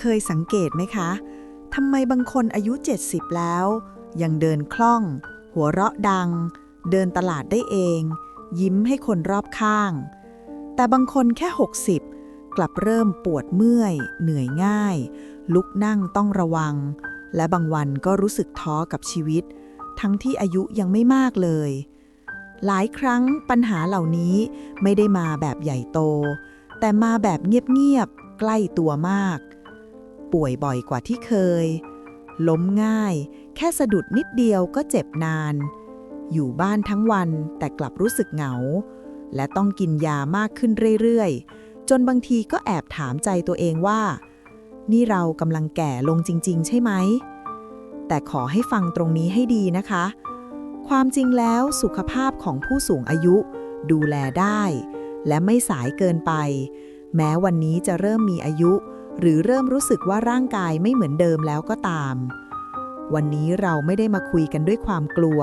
เคยสังเกตไหมคะทำไมบางคนอายุ 70 แล้ว ยังเดินคล่อง หัวเราะดัง เดินตลาดได้เอง ยิ้มให้คนรอบข้าง แต่บางคนแค่ 60 กลับเริ่มปวดเมื่อย เหนื่อยง่าย ลุกนั่งต้องระวัง และบางวันก็รู้สึกท้อกับชีวิต ทั้งที่อายุยังไม่มากเลย หลายครั้งปัญหาเหล่านี้ไม่ได้มาแบบใหญ่โต แต่มาแบบเงียบๆใกล้ตัวมาก ป่วยบ่อยกว่าที่เคย ล้มง่าย แค่สะดุดนิดเดียวก็เจ็บนาน อยู่บ้านทั้งวันแต่กลับรู้สึกเหงา และต้องกินยามากขึ้นเรื่อยๆ จนบางทีก็แอบถามใจตัวเองว่า นี่เรากำลังแก่ลงจริง ๆ ใช่ไหม แต่ขอให้ฟังตรงนี้ให้ดีนะคะ ความจริงแล้วสุขภาพของผู้สูงอายุ ดูแลได้ และไม่สายเกินไป แม้วันนี้จะเริ่มมีอายุ หรือเริ่มรู้สึกว่าร่างกายไม่เหมือนเดิมแล้วก็ตาม วันนี้เราไม่ได้มาคุยกันด้วยความกลัว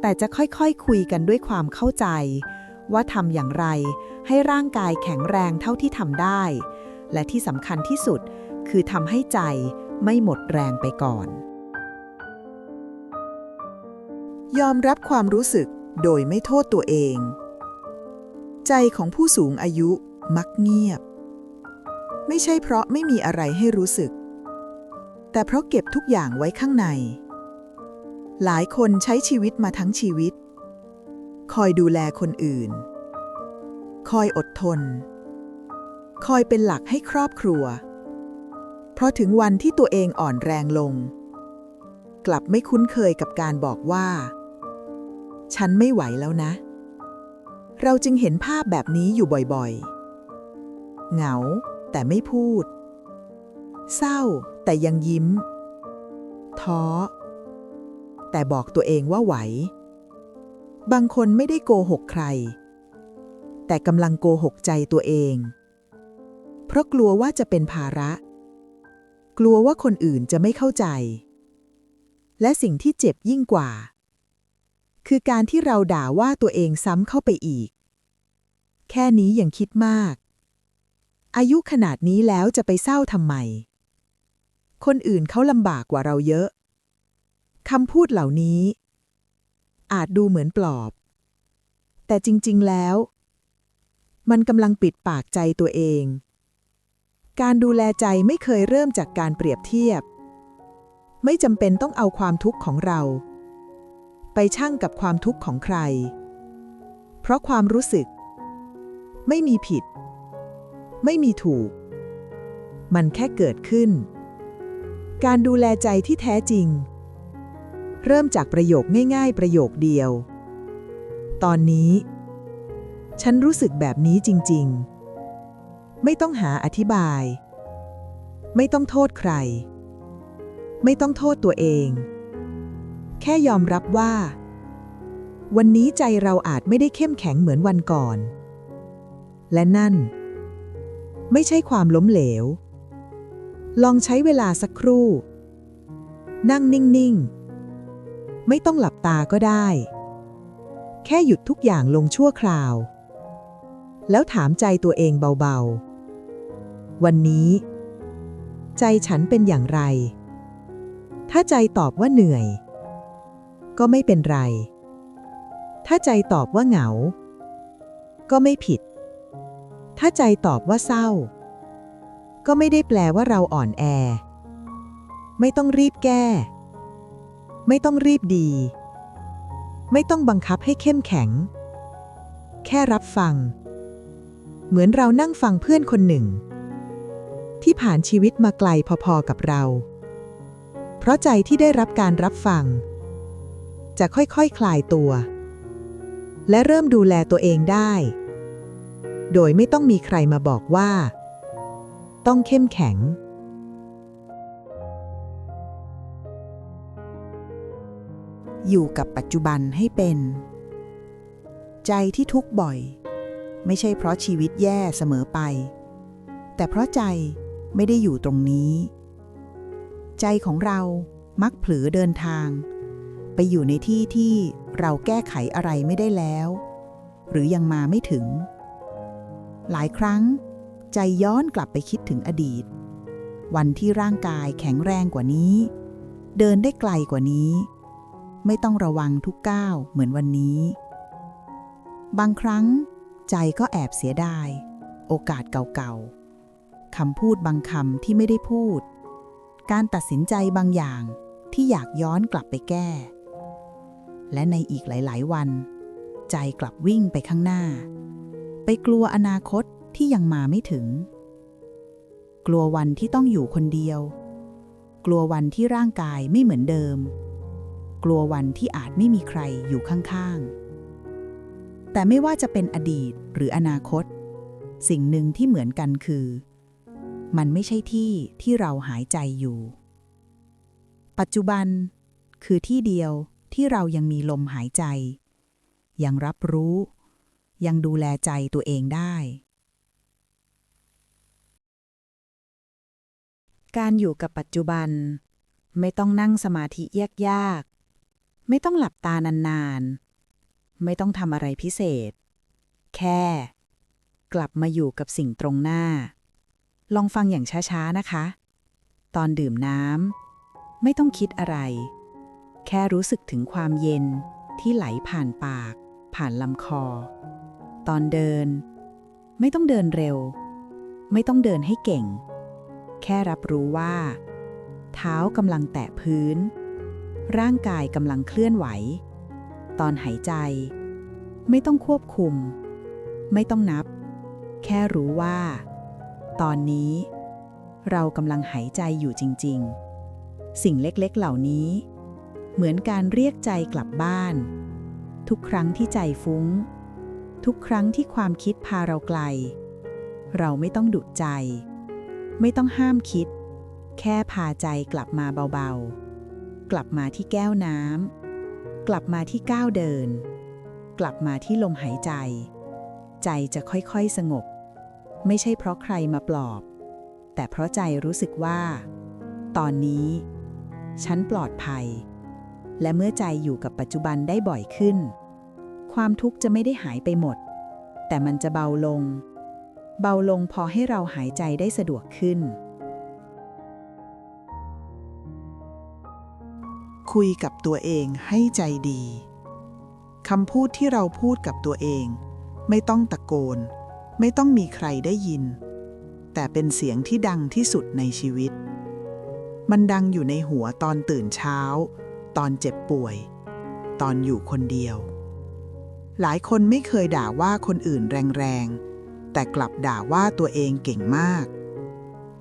แต่จะค่อยๆคคุยกันด้วยความเข้าใจ ว่าทำอย่างไร ให้ร่างกายแข็งแรงเท่าที่ทำได้ และที่สำคัญที่สุดคือทำให้ใจไม่หมดแรงไปก่อน ยอมรับความรู้สึกโดยไม่โทษตัวเอง ใจของผู้สูงอายุมักเงียบ ไม่ใช่เพราะไม่มีอะไรให้รู้สึก แต่เพราะเก็บทุกอย่างไว้ข้างใน หลายคนใช้ชีวิตมาทั้งชีวิต คอยดูแลคนอื่น คอยอดทน คอยเป็นหลักให้ครอบครัว เพราะถึงวันที่ตัวเองอ่อนแรงลง กลับไม่คุ้นเคยกับการบอกว่า ฉันไม่ไหวแล้วนะ เราจึงเห็นภาพแบบนี้อยู่บ่อยๆ เหงา แต่ไม่พูด เศร้าแต่ยังยิ้ม ท้อ แต่บอกตัวเองว่าไหว บางคนไม่ได้โกหกใคร แต่กำลังโกหกใจตัวเอง เพราะกลัวว่าจะเป็นภาระ กลัวว่าคนอื่นจะไม่เข้าใจ และสิ่งที่เจ็บยิ่งกว่า คือการที่เราด่าว่าตัวเองซ้ำเข้าไปอีก แค่นี้ยังคิดมาก อายุขนาดนี้แล้วจะไปเศร้าทำไม คนอื่นเขาลำบากกว่าเราเยอะ คำพูดเหล่านี้ อาจดูเหมือนปลอบ แต่จริง ๆ แล้ว มันกำลังปิดปากใจตัวเอง การดูแลใจไม่เคยเริ่มจากการเปรียบเทียบ ไม่จำเป็นต้องเอาความทุกข์ของเรา ไปชั่งกับความทุกข์ของใคร เพราะความรู้สึก ไม่มีผิด ไม่มีถูก มันแค่เกิดขึ้น การดูแลใจที่แท้จริง เริ่มจากประโยคง่ายๆ ประโยคเดียว ตอนนี้ ฉันรู้สึกแบบนี้จริงๆ ไม่ต้องหาอธิบาย ไม่ต้องโทษใคร ไม่ต้องโทษตัวเอง แค่ยอมรับว่า วันนี้ใจเราอาจไม่ได้เข้มแข็งเหมือนวันก่อนและนั่น ไม่ใช่ความล้มเหลว ลองใช้เวลาสักครู่ นั่งนิ่ง ๆ ไม่ต้องหลับตาก็ได้ แค่หยุดทุกอย่างลงชั่วคราว แล้วถามใจตัวเองเบา ๆ วันนี้ ใจฉันเป็นอย่างไร ถ้าใจตอบว่าเหนื่อย ก็ไม่เป็นไร ถ้าใจตอบว่าเหงา ก็ไม่ผิด ถ้าใจตอบว่าเศร้า ก็ไม่ได้แปลว่าเราอ่อนแอ ไม่ต้องรีบแก้ ไม่ต้องรีบดี ไม่ต้องบังคับให้เข้มแข็ง แค่รับฟัง เหมือนเรานั่งฟังเพื่อนคนหนึ่ง ที่ผ่านชีวิตมาไกลพอๆกับเรา เพราะใจที่ได้รับการรับฟัง จะค่อยๆคคลายตัว และเริ่มดูแลตัวเองได้ โดยไม่ต้องมีใครมาบอกว่า ต้องเข้มแข็ง อยู่กับปัจจุบันให้เป็น ใจที่ทุกข์บ่อย ไม่ใช่เพราะชีวิตแย่เสมอไป แต่เพราะใจไม่ได้อยู่ตรงนี้ ใจของเรามักเผลอเดินทาง ไปอยู่ในที่ที่เราแก้ไขอะไรไม่ได้แล้ว หรือยังมาไม่ถึง หลายครั้ง ใจย้อนกลับไปคิดถึงอดีต วันที่ร่างกายแข็งแรงกว่านี้ เดินได้ไกลกว่านี้ ไม่ต้องระวังทุกก้าวเหมือนวันนี้ บางครั้ง ใจก็แอบเสียดาย โอกาสเก่าๆคำพูดบางคำที่ไม่ได้พูด การตัดสินใจบางอย่างที่อยากย้อนกลับไปแก้ และในอีกหลาย ๆ วัน ใจกลับวิ่งไปข้างหน้า กลัวอนาคตที่ยังมาไม่ถึง กลัววันที่ต้องอยู่คนเดียว กลัววันที่ร่างกายไม่เหมือนเดิม กลัววันที่อาจไม่มีใครอยู่ข้างๆ แต่ไม่ว่าจะเป็นอดีตหรืออนาคต สิ่งหนึ่งที่เหมือนกันคือ มันไม่ใช่ที่ที่เราหายใจอยู่ ปัจจุบันคือที่เดียวที่เรายังมีลมหายใจ ยังรับรู้ ยังดูแลใจตัวเองได้ การอยู่กับปัจจุบัน ไม่ต้องนั่งสมาธิยากๆ ไม่ต้องหลับตานานๆ ไม่ต้องทำอะไรพิเศษ แค่ กลับมาอยู่กับสิ่งตรงหน้า ลองฟังอย่างช้าๆนะคะ ตอนดื่มน้ำไม่ต้องคิดอะไร แค่รู้สึกถึงความเย็นที่ไหลผ่านปาก ผ่านลำคอ ตอนเดิน ไม่ต้องเดินเร็ว ไม่ต้องเดินให้เก่ง แค่รับรู้ว่า เท้ากำลังแตะพื้น ร่างกายกำลังเคลื่อนไหว ตอนหายใจ ไม่ต้องควบคุม ไม่ต้องนับ แค่รู้ว่า ตอนนี้ เรากำลังหายใจอยู่จริง ๆ สิ่งเล็กๆเหล่านี้ เหมือนการเรียกใจกลับบ้าน ทุกครั้งที่ใจฟุ้ง ทุกครั้งที่ความคิดพาเราไกล เราไม่ต้องดุใจ ไม่ต้องห้ามคิด แค่พาใจกลับมาเบาๆ กลับมาที่แก้วน้ำกลับมาที่ก้าวเดิน กลับมาที่ลมหายใจ ใจจะค่อยๆสงบ ไม่ใช่เพราะใครมาปลอบ แต่เพราะใจรู้สึกว่า ตอนนี้ ฉันปลอดภัย และเมื่อใจอยู่กับปัจจุบันได้บ่อยขึ้น ความทุกข์จะไม่ได้หายไปหมด แต่มันจะเบาลง เบาลงพอให้เราหายใจได้สะดวกขึ้น คุยกับตัวเองให้ใจดีคำพูดที่เราพูดกับตัวเอง ไม่ต้องตะโกน ไม่ต้องมีใครได้ยิน แต่เป็นเสียงที่ดังที่สุดในชีวิต มันดังอยู่ในหัวตอนตื่นเช้า ตอนเจ็บป่วย ตอนอยู่คนเดียว หลายคนไม่เคยด่าว่าคนอื่นแรงๆ แต่กลับด่าว่าตัวเองเก่งมาก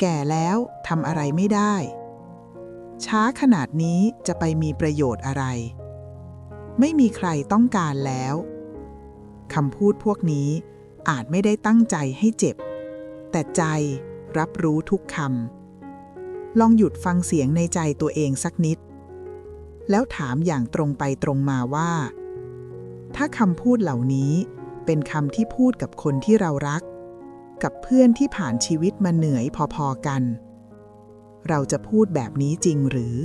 แก่แล้วทำอะไรไม่ได้ ช้าขนาดนี้จะไปมีประโยชน์อะไร ไม่มีใครต้องการแล้วคำพูดพวกนี้อาจไม่ได้ตั้งใจให้เจ็บ แต่ใจรับรู้ทุกคำลองหยุดฟังเสียงในใจตัวเองสักนิด แล้วถามอย่างตรงไปตรงมาว่า ถ้าคำพูดเหล่านี้เป็นคำที่พูดกับคนที่เรารัก กับเพื่อนที่ผ่านชีวิตมาเหนื่อยพอๆกัน เราจะพูดแบบนี้จริงหรือ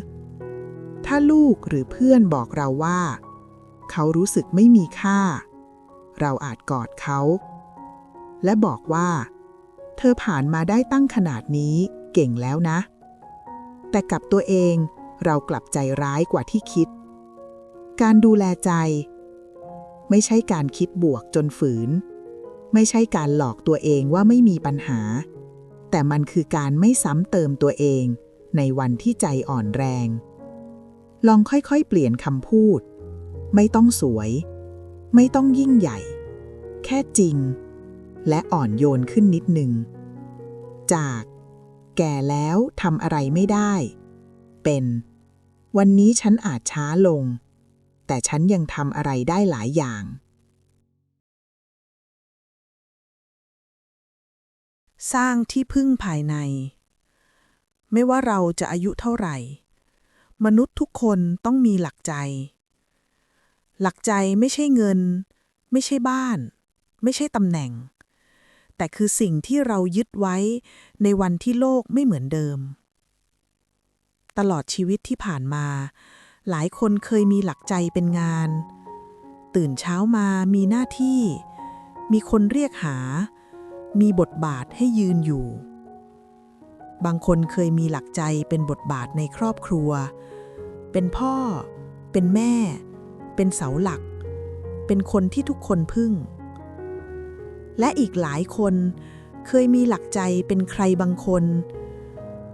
ถ้าลูกหรือเพื่อนบอกเราว่า เขารู้สึกไม่มีค่า เราอาจกอดเขา และบอกว่า เธอผ่านมาได้ตั้งขนาดนี้เก่งแล้วนะ แต่กับตัวเองเรากลับใจร้ายกว่าที่คิด การดูแลใจ ไม่ใช่การคิดบวกจนฝืน ไม่ใช่การหลอกตัวเองว่าไม่มีปัญหา แต่มันคือการไม่ซ้ำเติมตัวเองในวันที่ใจอ่อนแรง ลองค่อยๆ เปลี่ยนคำพูด ไม่ต้องสวย ไม่ต้องยิ่งใหญ่ แค่จริง และอ่อนโยนขึ้นนิดหนึ่งจาก แก่แล้วทำอะไรไม่ได้ เป็น วันนี้ฉันอาจช้าลง แต่ฉันยังทำอะไรได้หลายอย่าง สร้างที่พึ่งภายใน ไม่ว่าเราจะอายุเท่าไหร่ มนุษย์ทุกคนต้องมีหลักใจ หลักใจไม่ใช่เงิน ไม่ใช่บ้าน ไม่ใช่ตำแหน่ง แต่คือสิ่งที่เรายึดไว้ในวันที่โลกไม่เหมือนเดิม ตลอดชีวิตที่ผ่านมา หลายคนเคยมีหลักใจเป็นงาน ตื่นเช้ามามีหน้าที่ มีคนเรียกหา มีบทบาทให้ยืนอยู่ บางคนเคยมีหลักใจเป็นบทบาทในครอบครัว เป็นพ่อ เป็นแม่ เป็นเสาหลัก เป็นคนที่ทุกคนพึ่ง และอีกหลายคนเคยมีหลักใจเป็นใครบางคน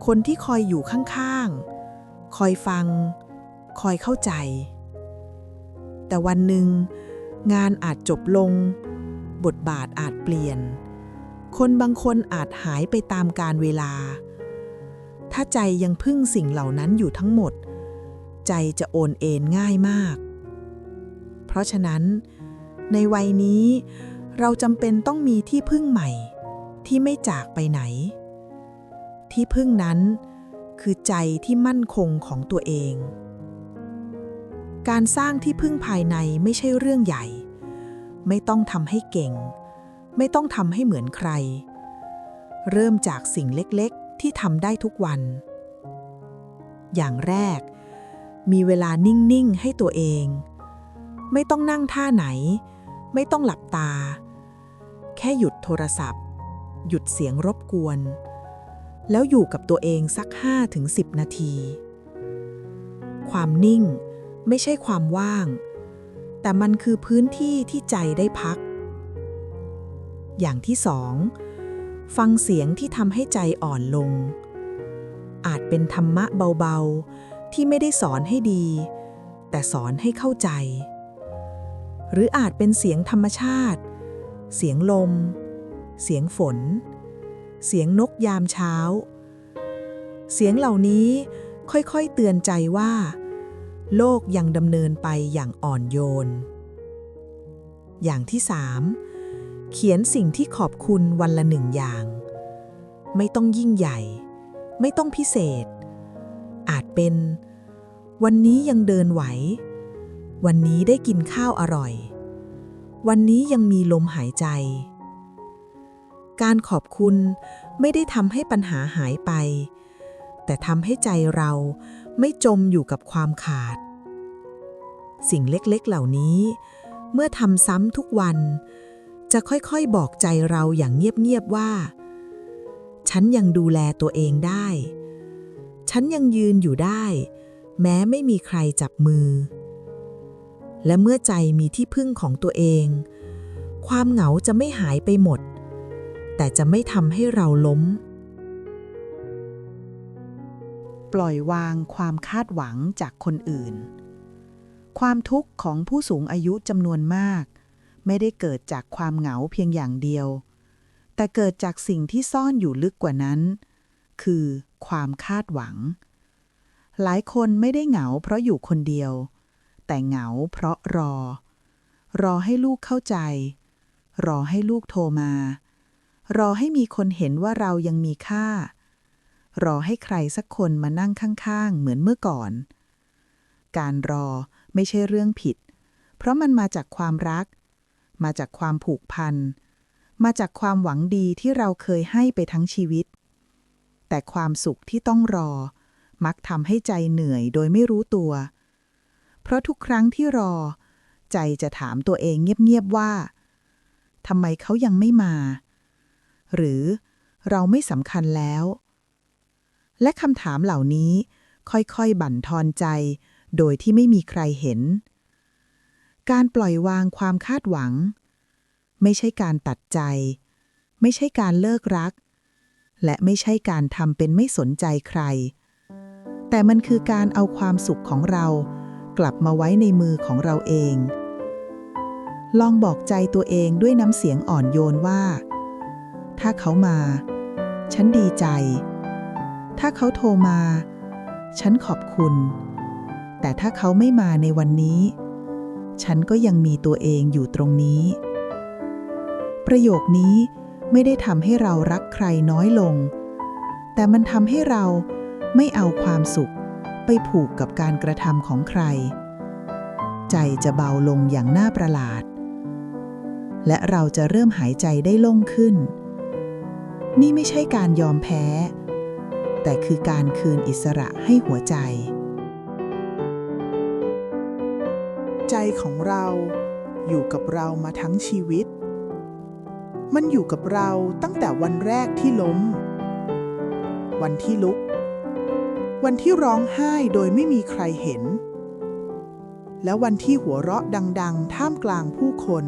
คนที่คอยอยู่ข้างๆ คอยฟัง คอยเข้าใจ แต่วันหนึ่ง งานอาจจบลง บทบาทอาจเปลี่ยน คนบางคนอาจหายไปตามกาลเวลา ถ้าใจยังพึ่งสิ่งเหล่านั้นอยู่ทั้งหมด ใจจะโอนเอ็นง่ายมาก เพราะฉะนั้น ในวัยนี้เราจำเป็นต้องมีที่พึ่งใหม่ ที่ไม่จากไปไหน ที่พึ่งนั้นคือใจที่มั่นคงของตัวเอง การสร้างที่พึ่งภายในไม่ใช่เรื่องใหญ่ ไม่ต้องทำให้เก่ง ไม่ต้องทำให้เหมือนใคร เริ่มจากสิ่งเล็กๆ ที่ทำได้ทุกวัน อย่างแรก มีเวลานิ่ง ๆ ให้ตัวเอง ไม่ต้องนั่งท่าไหน ไม่ต้องหลับตา แค่หยุดโทรศัพท์ หยุดเสียงรบกวน แล้วอยู่กับตัวเองสัก 5-10 นาที ความนิ่ง ไม่ใช่ความว่าง แต่มันคือพื้นที่ที่ใจได้พัก อย่างที่สอง ฟังเสียงที่ทำให้ใจอ่อนลง อาจเป็นธรรมะเบาๆ ที่ไม่ได้สอนให้ดี แต่สอนให้เข้าใจ หรืออาจเป็นเสียงธรรมชาติ เสียงลม เสียงฝน เสียงนกยามเช้า เสียงเหล่านี้ค่อยๆเตือนใจว่า โลกยังดำเนินไปอย่างอ่อนโยน อย่างที่สามเขียนสิ่งที่ขอบคุณวันละหนึ่งอย่าง ไม่ต้องยิ่งใหญ่ ไม่ต้องพิเศษ อาจเป็น วันนี้ยังเดินไหว วันนี้ได้กินข้าวอร่อย วันนี้ยังมีลมหายใจ การขอบคุณไม่ได้ทำให้ปัญหาหายไป แต่ทำให้ใจเรา ไม่จมอยู่กับความขาด สิ่งเล็กๆเหล่านี้ เมื่อทำซ้ำทุกวัน จะค่อยๆบอกใจเราอย่างเงียบๆว่า ฉันยังดูแลตัวเองได้ ฉันยังยืนอยู่ได้ แม้ไม่มีใครจับมือ และเมื่อใจมีที่พึ่งของตัวเอง ความเหงาจะไม่หายไปหมด แต่จะไม่ทำให้เราล้ม ปล่อยวางความคาดหวังจากคนอื่น ความทุกข์ของผู้สูงอายุจำนวนมาก ไม่ได้เกิดจากความเหงาเพียงอย่างเดียว แต่เกิดจากสิ่งที่ซ่อนอยู่ลึกกว่านั้น คือความคาดหวัง หลายคนไม่ได้เหงาเพราะอยู่คนเดียว แต่เหงาเพราะรอ รอให้ลูกเข้าใจ รอให้ลูกโทรมา รอให้มีคนเห็นว่าเรายังมีค่า รอให้ใครสักคนมานั่งข้างๆ เหมือนเมื่อก่อน การรอไม่ใช่เรื่องผิด เพราะมันมาจากความรัก มาจากความผูกพัน มาจากความหวังดีที่เราเคยให้ไปทั้งชีวิต แต่ความสุขที่ต้องรอ มักทำให้ใจเหนื่อยโดยไม่รู้ตัว เพราะทุกครั้งที่รอ ใจจะถามตัวเองเงียบๆว่าทำไมเขายังไม่มา หรือเราไม่สำคัญแล้ว และคำถามเหล่านี้ค่อยๆ บั่นทอนใจ โดยที่ไม่มีใครเห็น การปล่อยวางความคาดหวัง ไม่ใช่การตัดใจ ไม่ใช่การเลิกรัก และไม่ใช่การทำเป็นไม่สนใจใคร แต่มันคือการเอาความสุขของเรากลับมาไว้ในมือของเราเอง ลองบอกใจตัวเองด้วยน้ำเสียงอ่อนโยนว่า ถ้าเขามา ฉันดีใจ ถ้าเขาโทรมา ฉันขอบคุณ แต่ถ้าเขาไม่มาในวันนี้ ฉันก็ยังมีตัวเองอยู่ตรงนี้ ประโยคนี้ไม่ได้ทำให้เรารักใครน้อยลง แต่มันทำให้เราไม่เอาความสุขไปผูกกับการกระทำของใคร ใจจะเบาลงอย่างน่าประหลาด และเราจะเริ่มหายใจได้โล่งขึ้น นี่ไม่ใช่การยอมแพ้ แต่คือการคืนอิสระให้หัวใจ ใจของเราอยู่กับเรามาทั้งชีวิต มันอยู่กับเราตั้งแต่วันแรกที่ล้ม วันที่ลุก วันที่ร้องไห้โดยไม่มีใครเห็น และวันที่หัวเราะดัง ๆ ท่ามกลางผู้คน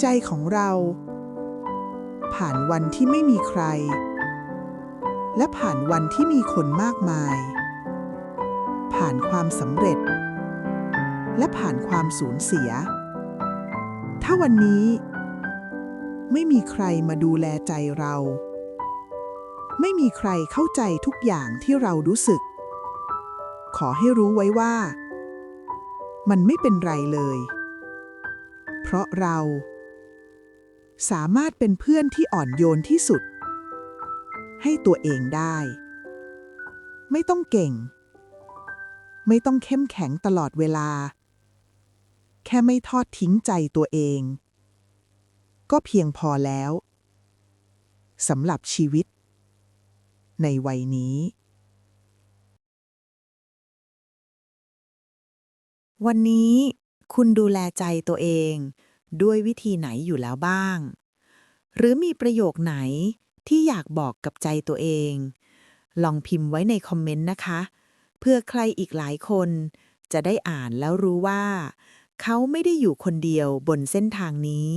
ใจของเรา ผ่านวันที่ไม่มีใคร และผ่านวันที่มีคนมากมาย ผ่านความสำเร็จ และผ่านความสูญเสีย ถ้าวันนี้ ไม่มีใครมาดูแลใจเรา ไม่มีใครเข้าใจทุกอย่างที่เรารู้สึก ขอให้รู้ไว้ว่า มันไม่เป็นไรเลย เพราะเรา สามารถเป็นเพื่อนที่อ่อนโยนที่สุด ให้ตัวเองได้ ไม่ต้องเก่ง ไม่ต้องเข้มแข็งตลอดเวลา แค่ไม่ทอดทิ้งใจตัวเอง ก็เพียงพอแล้วสำหรับชีวิต ในวัยนี้ วันนี้คุณดูแลใจตัวเอง ด้วยวิธีไหนอยู่แล้วบ้าง หรือมีประโยคไหน ที่อยากบอกกับใจตัวเอง ลองพิมพ์ไว้ในคอมเมนต์นะคะ เพื่อใครอีกหลายคน จะได้อ่านแล้วรู้ว่า เขาไม่ได้อยู่คนเดียวบนเส้นทางนี้